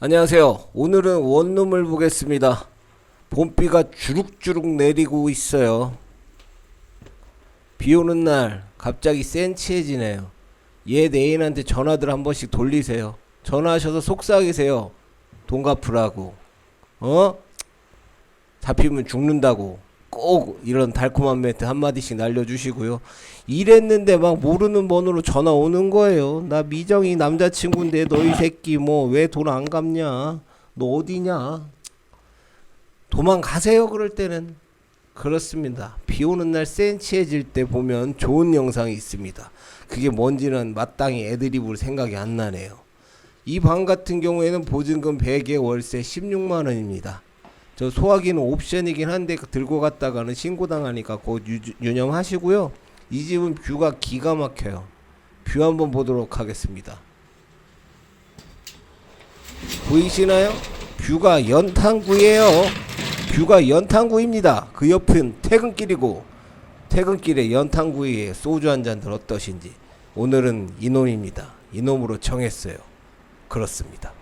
안녕하세요. 오늘은 원룸을 보겠습니다. 봄비가 주룩주룩 내리고 있어요. 비 오는 날 갑자기 센치해지네요. 얘 내인한테 전화들 한 번씩 돌리세요. 전화하셔서 속삭이세요. 돈 갚으라고. 어? 잡히면 죽는다고. 꼭 이런 달콤한 멘트 한마디씩 날려주시고요. 이랬는데 막 모르는 번호로 전화 오는 거예요. 나 미정이 남자친구인데 너이 새끼 뭐 왜 돈 안 갚냐? 너 어디냐? 도망가세요 그럴 때는 그렇습니다. 비 오는 날 센치해질 때 보면 좋은 영상이 있습니다. 그게 뭔지는 마땅히 애드립으로 생각이 안 나네요. 이 방 같은 경우에는 보증금 100에 월세 16만 원입니다. 저 소화기는 옵션이긴 한데 그 들고 갔다가는 신고당하니까 곧 유, 유념하시고요. 이 집은 뷰가 기가 막혀요. 뷰 한번 보도록 하겠습니다. 보이시나요? 뷰가 연탄구예요. 뷰가 연탄구입니다. 그 옆은 퇴근길이고 퇴근길에 연탄구이에 소주 한 잔들 어떠신지 오늘은 이놈입니다. 이놈으로 정했어요. 그렇습니다.